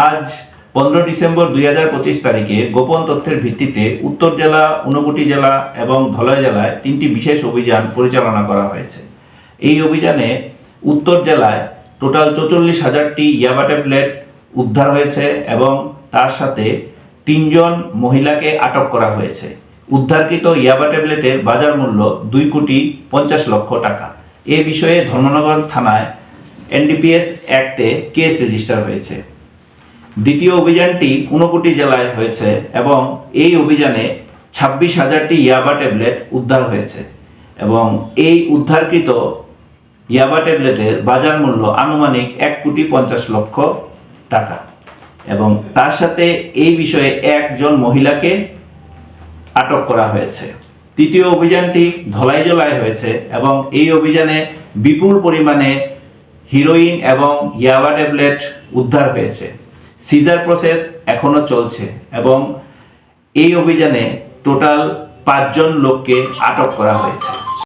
আজ পনেরো ডিসেম্বর দুই হাজার পঁচিশ তারিখে গোপন তথ্যের ভিত্তিতে উত্তর জেলা, ঊনকোটি জেলা এবং ধলাই জেলায় তিনটি বিশেষ অভিযান পরিচালনা করা হয়েছে। এই অভিযানে উত্তর জেলায় টোটাল চৌচল্লিশ হাজারটি ইয়াবা ট্যাবলেট উদ্ধার হয়েছে এবং তার সাথে তিনজন মহিলাকে আটক করা হয়েছে। উদ্ধারকৃত ইয়াবা ট্যাবলেটের বাজার মূল্য দুই কোটি পঞ্চাশ লক্ষ টাকা। এ বিষয়ে ধর্মনগর থানায় এনডিপিএস অ্যাক্টে কেস রেজিস্টার হয়েছে। দ্বিতীয় অভিযানটি ঊনকোটি জেলায় হয়েছে এবং এই অভিযানে ছাব্বিশ হাজারটি ইয়াবা ট্যাবলেট উদ্ধার হয়েছে এবং এই উদ্ধারকৃত ইয়াবা ট্যাবলেটের বাজার মূল্য আনুমানিক এক কোটি পঞ্চাশ লক্ষ টাকা। এবং তার সাথে এই বিষয়ে একজন মহিলাকে আটক করা হয়েছে। তৃতীয় অভিযানটি ধলাই জেলায় হয়েছে এবং এই অভিযানে বিপুল পরিমাণে হিরোইন এবং ইয়াবা ট্যাবলেট উদ্ধার হয়েছে। সিজার প্রসেস এখনও চলছে এবং এই অভিযানে টোটাল পাঁচজন লোককে আটক করা হয়েছে।